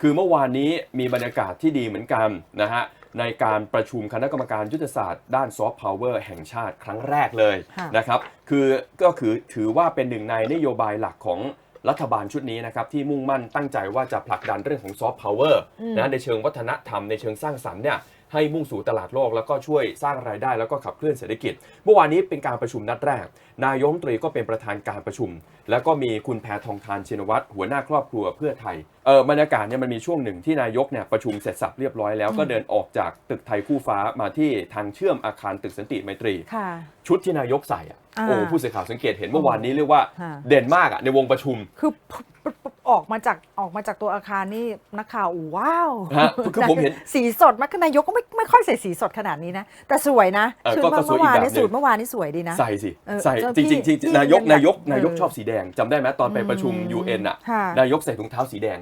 คือเมื่อวานนี้มีบรรยากาศที่ดีเหมือนกันนะฮะในการประชุมคณะกรรมการยุทธศาสตร์ด้านซอฟต์พาวเวอร์แห่งชาติครั้งแรกเลยค่ะนะครับคือก็คือถือว่าเป็นหนึ่งในนโยบายหลักของรัฐบาลชุดนี้นะครับที่มุ่งมั่นตั้งใจว่าจะผลักดันเรื่องของซอฟต์พาวเวอร์นะในเชิงวัฒนธรรมในเชิงสร้างสรรค์เนี่ยให้มุ่งสู่ตลาดโลก แล้วก็ช่วยสร้างรายได้แล้วก็ขับเคลื่อนเศรษฐกิจ เมื่อวานนี้เป็นการประชุมนัดแรก นายกรัฐมนตรีก็เป็นประธานการประชุม แล้วก็มีคุณแพทองทานชินวัตรหัวหน้าครอบครัวเพื่อไทยเออบรรยากาศเนี่ยมันมีช่วงหนึ่งที่นายกเนี่ยประชุมเสร็จสับเรียบร้อยแล้วก็เดินออกจากตึกไทยคู่ฟ้ามาที่ทางเชื่อมอาคารตึกสันติไมตรีค่ะชุดที่นายกใส่อะอ่าโอ้ผู้สื่อข่าวสังเกตเห็นเมื่อวานนี้เรียกว่าค่ะเด่นมากอะในวงประชุมคือปุ๊บปุ๊บปุ๊บ ออกมาจากออกมาจากตัวอาคารนี่นักข่าวว้าวฮะคือผมเห็น สีสดมากคือนายกก็ไม่ไม่ค่อยใส่สีสดขนาดนี้นะ แต่สวยนะเออชุดก็ก็สวยเมื่อวานอีกแบบหนึ่งนี่สูตรเมื่อวานนี่สวยดีนะ ใส่สิเออใส่เจ้าจริงพี่ๆจริงพี่ๆนายกยังอยากนายกเออนายกชอบสีแดงจำได้ไหมตอนไปประชุมอืม UN อะค่ะนายกใส่ถุงเท้าสีแดง